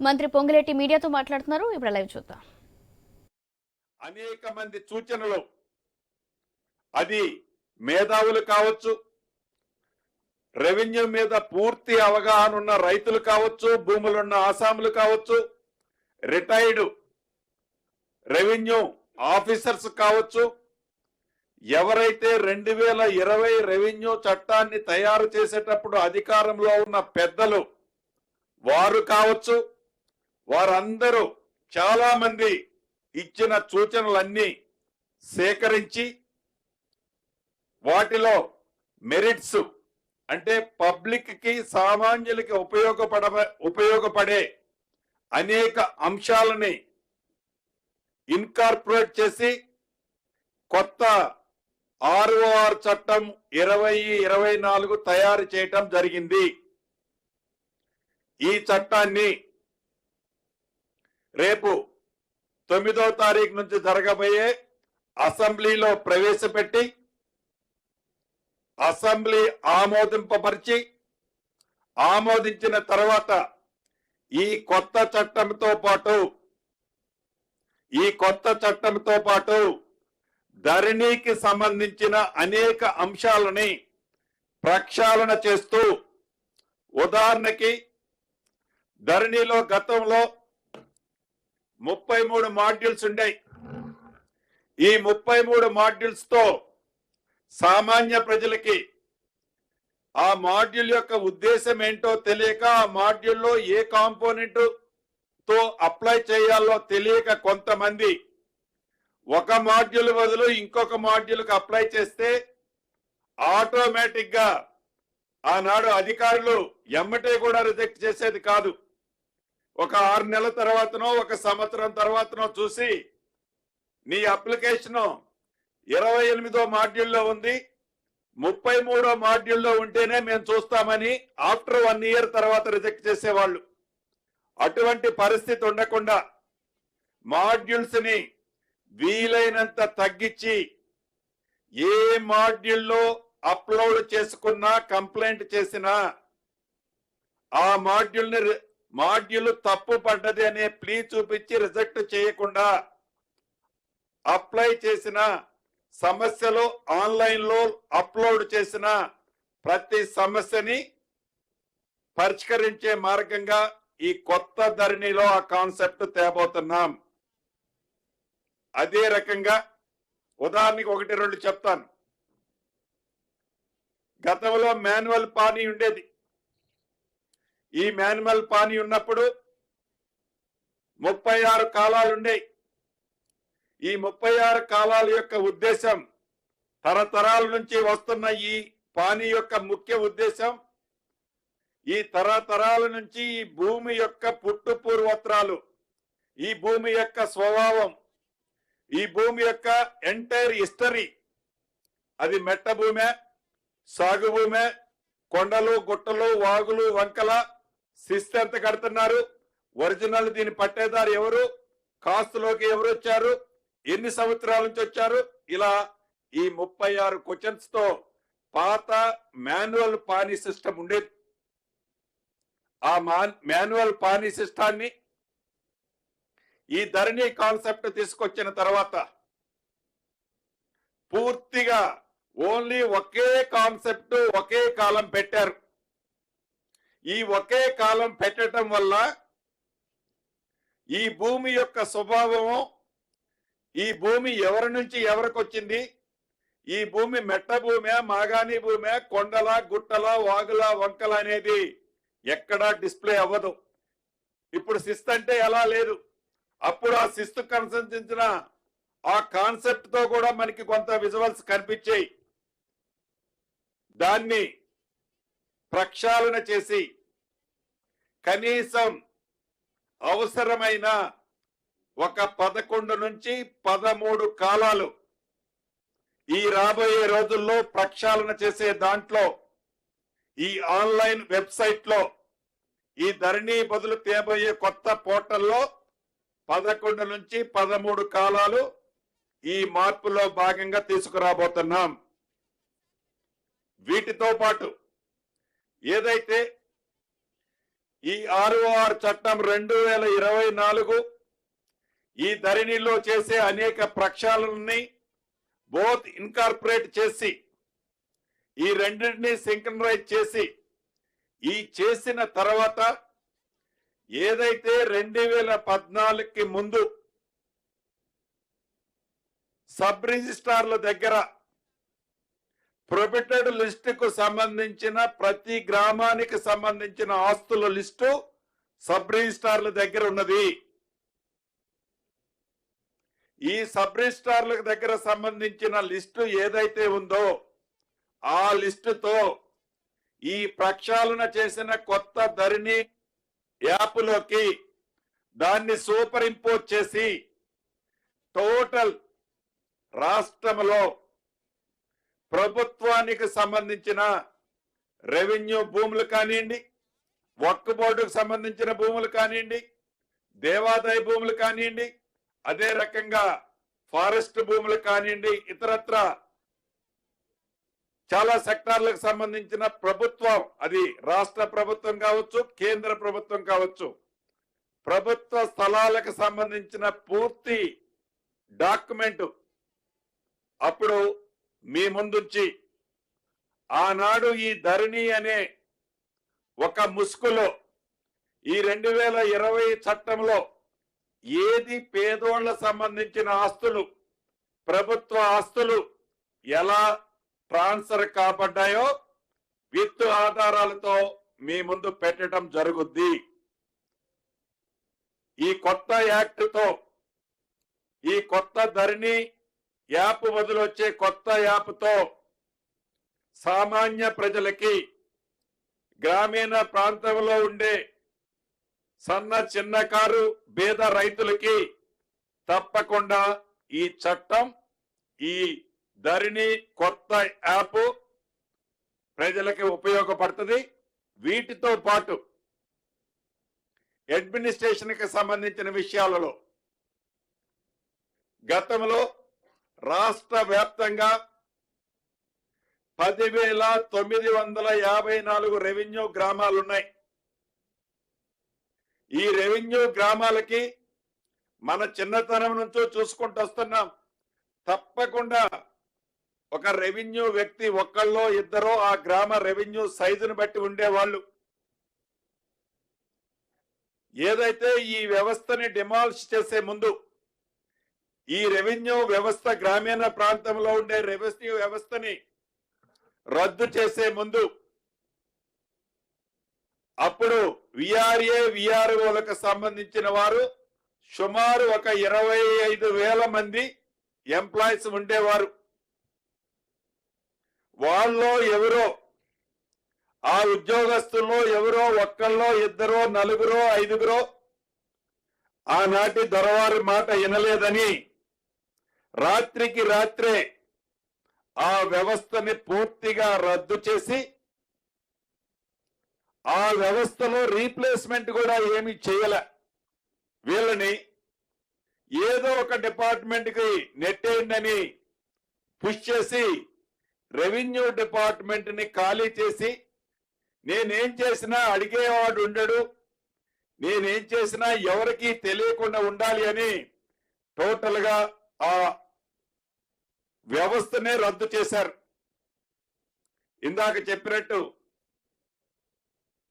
మంత్రి పొంగులేటి మీడియాతో మాట్లాడుతున్నారు. ఇప్పుడు లైవ్ చూద్దాం. అనేక మంది సూచనలు. అది మేధావులు కావచ్చు రెవెన్యూ మీద పూర్తి అవగాహన ఉన్న రైతులు కావచ్చు భూములున్న ఆసాములు కావచ్చు రిటైర్డ్ రెవెన్యూ ఆఫీసర్స్ కావచ్చు ఎవరైతే రెండు వేల ఇరవై రెవెన్యూ చట్టాన్ని తయారు చేసేటప్పుడు అధికారంలో ఉన్న పెద్దలు వారు కావచ్చు వారందరూ చాలా మంది ఇచ్చిన సూచనలన్నీ సేకరించి వాటిలో మెరిట్స్ అంటే పబ్లిక్కి సామాన్యులకి ఉపయోగపడ ఉపయోగపడే అనేక అంశాలని ఇన్కార్పొరేట్ చేసి కొత్త ఆర్ఓఆర్ చట్టం ఇరవై ఇరవై నాలుగు తయారు చేయటం జరిగింది. ఈ చట్టాన్ని రేపు తొమ్మిదో తారీఖు నుంచి జరగబోయే అసెంబ్లీలో ప్రవేశపెట్టి అసెంబ్లీ ఆమోదింపపరిచి ఆమోదించిన తర్వాత ఈ కొత్త చట్టంతో పాటు ఈ కొత్త చట్టంతో పాటు ధరణికి సంబంధించిన అనేక అంశాలని ప్రక్షాళన చేస్తూ ఉదాహరణకి ధరణిలో గతంలో ముప్పై మూడు మాడ్యూల్స్ ఉండాయి. ఈ ముప్పై మూడు మాడ్యూల్స్తో సామాన్య ప్రజలకి ఆ మాడ్యూల్ యొక్క ఉద్దేశం ఏంటో తెలియక ఆ మాడ్యూల్లో ఏ కాంపోనెంట్తో అప్లై చేయాలో తెలియక కొంతమంది ఒక మాడ్యూల్ బదులు ఇంకొక మాడ్యూల్కి అప్లై చేస్తే ఆటోమేటిక్గా ఆనాడు అధికారులు ఎమ్మటే కూడా రిజెక్ట్ చేసేది కాదు. ఒక ఆరు నెలల తర్వాతనో ఒక సంవత్సరం తర్వాతనో చూసి నీ అప్లికేషన్ ఇరవై ఎనిమిదో మాడ్యూల్లో ఉంది ముప్పై మూడో మాడ్యూల్లో ఉంటేనే మేము చూస్తామని ఆఫ్టర్ వన్ ఇయర్ తర్వాత రిజెక్ట్ చేసేవాళ్ళు. అటువంటి పరిస్థితి ఉండకుండా మాడ్యూల్స్ని వీలైనంత తగ్గించి ఏ మాడ్యూల్లో అప్లోడ్ చేసుకున్నా కంప్లైంట్ చేసినా ఆ మాడ్యూల్ని మాడ్యూల్ తప్పు పడ్డది అనే ప్లీ చూపించి రిజెక్ట్ చేయకుండా అప్లై చేసిన సమస్యలు ఆన్లైన్లో అప్లోడ్ చేసిన ప్రతి సమస్యని పరిష్కరించే మార్గంగా ఈ కొత్త ధరణిలో ఆ కాన్సెప్ట్ తేబోతున్నాం. అదే రకంగా ఉదాహరణకి ఒకటి రెండు చెప్తాను. గతంలో మాన్యువల్ పానీ ఉండేది. ఈ మాన్యువల్ పానీ ఉన్నప్పుడు ముప్పై ఆరు కాలాలుండేవి ఈ ముప్పై ఆరు కాలాల యొక్క ఉద్దేశం తరతరాల నుంచి వస్తున్న ఈ పానీ యొక్క ముఖ్య ఉద్దేశం ఈ తరతరాల నుంచి ఈ భూమి యొక్క పుట్టు పూర్వత్రాలు ఈ భూమి యొక్క స్వభావం ఈ భూమి యొక్క ఎంటైర్ హిస్టరీ. అది మెట్ట భూమే సాగు భూమే కొండలు గుట్టలు వాగులు వంకల శిస్తు ఎంత కడుతున్నారు? ఒరిజినల్ దీని పట్టేదారు ఎవరు? కాస్తులోకి ఎవరు వచ్చారు? ఎన్ని సంవత్సరాల నుంచి వచ్చారు? ఇలా ఈ ముప్పై ఆరు క్వశ్చన్స్తో పాత మాన్యువల్ పానీ సిస్టమ్ ఉండేది ఆ మాన్యువల్ పానీ సిస్టాన్ని ఈ ధరణి కాన్సెప్ట్ తీసుకొచ్చిన తర్వాత పూర్తిగా ఓన్లీ ఒకే కాన్సెప్ట్ ఒకే కాలం పెట్టారు. ఈ ఒకే కాలం పెట్టడం వల్ల ఈ భూమి యొక్క స్వభావము ఈ భూమి ఎవరి నుంచి ఎవరికి వచ్చింది? ఈ భూమి మెట్ట భూమే మాగాని భూమే కొండల గుట్టల వాగుల వంకల అనేది ఎక్కడా డిస్ప్లే అవ్వదు. ఇప్పుడు శిస్త్ అంటే ఎలా లేదు. అప్పుడు ఆ శిస్తు కన్సంచిన ఆ కాన్సెప్ట్తో కూడా మనకి కొంత విజువల్స్ కనిపించాయి. దాన్ని ప్రక్షాళన చేసి కనీసం అవసరమైన ఒక పదకొండు నుంచి పదమూడు కాలాలు ఈ రాబోయే రోజుల్లో ప్రక్షాళన చేసే దాంట్లో ఈ ఆన్లైన్ వెబ్సైట్లో ఈ ధరణి బదులు తేబోయే కొత్త పోర్టల్లో పదకొండు నుంచి పదమూడు కాలాలు ఈ మార్పులో భాగంగా తీసుకురాబోతున్నాం. వీటితో పాటు ఏదైతే ఈ ఆర్ఓఆర్ చట్టం రెండు వేల ఇరవై నాలుగు ఈ ధరణిలో చేసే అనేక ప్రక్షాళనని బోత్ ఇన్కార్పొరేట్ చేసి ఈ రెండింటిని సింక్రనైజ్ చేసి ఈ చేసిన తర్వాత ఏదైతే రెండు వేల పద్నాలుగుకి ముందు సబ్ రిజిస్ట్రార్ల దగ్గర ప్రొబిటెడ్ లిస్టుకు సంబంధించిన ప్రతి గ్రామానికి సంబంధించిన ఆస్తుల లిస్టు సబ్ రిజిస్టార్ల దగ్గర ఉన్నది. ఈ సబ్ రిజిస్టార్ల దగ్గర సంబంధించిన లిస్టు ఏదైతే ఉందో ఆ లిస్టుతో ఈ ప్రక్షాళన చేసిన కొత్త ధరిణి యాప్లోకి దాన్ని సూపర్ ఇంపోజ్ చేసి టోటల్ రాష్ట్రంలో ప్రభుత్వానికి సంబంధించిన రెవెన్యూ భూములు కానివ్వండి వక్కు బోర్డుకు సంబంధించిన భూములు కానివ్వండి దేవాదాయ భూములు కానివ్వండి అదే రకంగా ఫారెస్ట్ భూములు కానివ్వండి ఇతరత్ర చాలా సెక్టార్లకు సంబంధించిన ప్రభుత్వం అది రాష్ట్ర ప్రభుత్వం కావచ్చు కేంద్ర ప్రభుత్వం కావచ్చు ప్రభుత్వ స్థలాలకు సంబంధించిన పూర్తి డాక్యుమెంట్ అప్పుడు మీ ముందుంచి. ఆనాడు ఈ ధరణి అనే ఒక ముసుగులో ఈ రెండు వేల ఇరవై చట్టంలో ఏది పేదోళ్ళ సంబంధించిన ఆస్తులు ప్రభుత్వ ఆస్తులు ఎలా ట్రాన్స్ఫర్ కాబడ్డాయో విత్ ఆధారాలతో మీ ముందు పెట్టడం జరుగుద్ది. ఈ కొత్త యాక్ట్తో ఈ కొత్త ధరణి యాప్ వదిలొచ్చే కొత్త యాప్తో సామాన్య ప్రజలకి గ్రామీణ ప్రాంతంలో ఉండే సన్న చిన్నకారు పేద రైతులకి తప్పకుండా ఈ చట్టం ఈ ధరిణి కొత్త యాప్ ప్రజలకి ఉపయోగపడుతుంది. వీటితో పాటు అడ్మినిస్ట్రేషన్కి సంబంధించిన విషయాలలో గతంలో రాష్ట్ర వ్యాప్తంగా పదివేల తొమ్మిది వందల యాభై నాలుగు రెవెన్యూ గ్రామాలు ఉన్నాయి ఈ రెవెన్యూ గ్రామాలకి మన చిన్నతనం నుంచో చూసుకుంటూ వస్తున్నాం. తప్పకుండా ఒక రెవెన్యూ వ్యక్తి ఒక్కళ్ళో ఇద్దరో ఆ గ్రామ రెవెన్యూ సైజును బట్టి ఉండేవాళ్ళు. ఏదైతే ఈ వ్యవస్థని డిమాలిష్ చేసే ముందు ఈ రెవెన్యూ వ్యవస్థ గ్రామీణ ప్రాంతంలో ఉండే రెవెన్యూ వ్యవస్థని రద్దు చేసే ముందు అప్పుడు విఆర్ఏ విఆర్ఓలకు సంబంధించిన వారు సుమారు ఒక ఇరవై ఐదు వేల మంది ఎంప్లాయీస్ ఉండేవారు. వాళ్ళలో ఎవరో ఆ ఉద్యోగస్తుల్లో ఎవరో ఒక్కళ్ళో ఇద్దరో నలుగురో ఐదుగురో ఆనాటి దొరవారి మాట వినలేదని రాత్రికి రాత్రే ఆ వ్యవస్థని పూర్తిగా రద్దు చేసి ఆ వ్యవస్థలో రీప్లేస్మెంట్ కూడా ఏమి చేయల. వీళ్ళని ఏదో ఒక డిపార్ట్మెంట్కి నెట్టేయండి పుష్ చేసి రెవెన్యూ డిపార్ట్మెంట్ని ఖాళీ చేసి నేనేం చేసినా అడిగేవాడు ఉండడు నేనేం చేసినా ఎవరికి తెలియకుండా ఉండాలి అని టోటల్గా ఆ వ్యవస్థనే రద్దు చేశారు. ఇందాక చెప్పినట్టు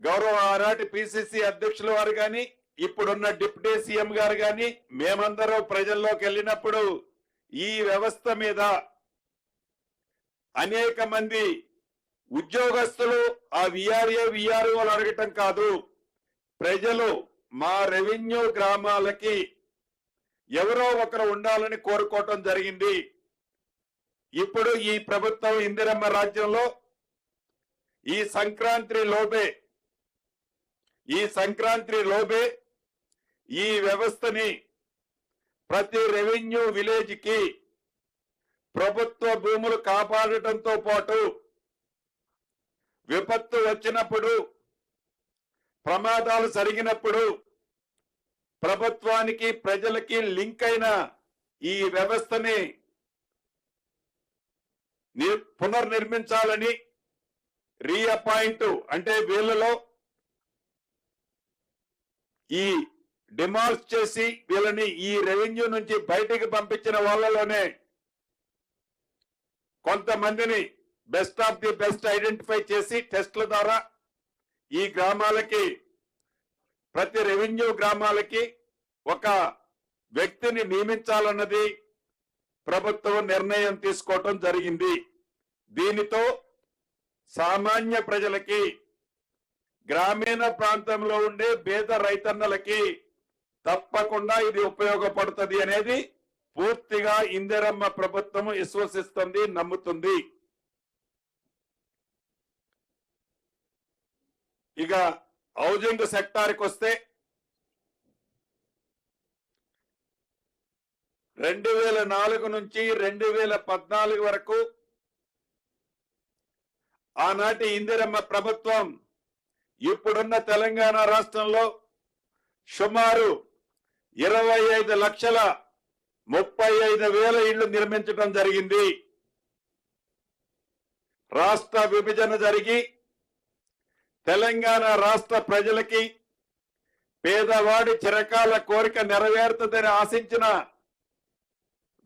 గౌరవ ఆనాటి పిసిసి అధ్యక్షుల వారు కానీ ఇప్పుడున్న డిప్యూటీ సీఎం గారు కానీ మేమందరం ప్రజల్లోకి వెళ్ళినప్పుడు ఈ వ్యవస్థ మీద అనేక మంది ఉద్యోగస్తులు ఆ విఆర్ఏ విఆర్ఓలు అడగటం కాదు. ప్రజలు మా రెవెన్యూ గ్రామాలకి ఎవరో ఒకరు ఉండాలని కోరుకోవటం జరిగింది. ఇప్పుడు ఈ ప్రభుత్వం ఇందిరమ్మ రాజ్యంలో ఈ సంక్రాంతి లోబే ఈ సంక్రాంతి లోపే ఈ వ్యవస్థని ప్రతి రెవెన్యూ విలేజ్కి ప్రభుత్వ భూములు కాపాడటంతో పాటు విపత్తు వచ్చినప్పుడు ప్రమాదాలు జరిగినప్పుడు ప్రభుత్వానికి ప్రజలకి లింక్ అయిన ఈ వ్యవస్థని పునర్నిర్మించాలని రీఅపాయింట్ అంటే వీళ్ళలో ఈ డిమాల్స్ చేసి వీళ్ళని ఈ రెవెన్యూ నుంచి బయటికి పంపించిన వాళ్ళలోనే కొంతమందిని best of the best identify చేసి టెస్ట్ల ద్వారా ఈ గ్రామాలకి ప్రతి రెవెన్యూ గ్రామాలకి ఒక వ్యక్తిని నియమించాలన్నది ప్రభుత్వం నిర్ణయం తీసుకోవటం జరిగింది. దీనితో సామాన్య ప్రజలకి గ్రామీణ ప్రాంతంలో ఉండే పేద రైతన్నలకి తప్పకుండా ఇది ఉపయోగపడుతుంది అనేది పూర్తిగా ఇందిరమ్మ ప్రభుత్వం విశ్వసిస్తుంది నమ్ముతుంది. ఇక హౌజింగ్ సెక్టార్కి వస్తే రెండు వేల నాలుగు నుంచి రెండు వేల పద్నాలుగు వరకు ఆనాటి ఇందిరమ్మ ప్రభుత్వం ఇప్పుడున్న తెలంగాణ రాష్ట్రంలో సుమారు ఇరవై ఐదు లక్షల ముప్పై ఐదు వేల ఇళ్ళు నిర్మించడం జరిగింది. రాష్ట్ర విభజన జరిగి తెలంగాణ రాష్ట్ర ప్రజలకి పేదవాడి చిరకాల కోరిక నెరవేరుతుందని ఆశించిన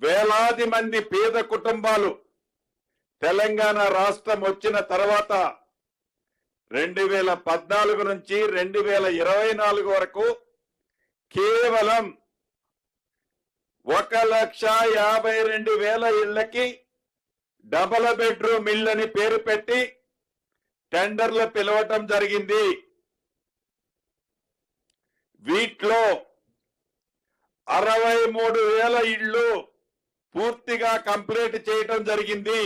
వేలాది మంది పేద కుటుంబాలు తెలంగాణ రాష్ట్రం వచ్చిన తర్వాత రెండు వేల పద్నాలుగు నుంచి రెండు వేల ఇరవై నాలుగు వరకు కేవలం ఒక లక్ష యాభై రెండు వేల ఇళ్ళకి డబల్ బెడ్రూమ్ ఇళ్ళని పేరు పెట్టి టెండర్లు పిలవటం జరిగింది. వీటిలో అరవై మూడు వేల ఇళ్ళు పూర్తిగా కంప్లీట్ చేయటం జరిగింది.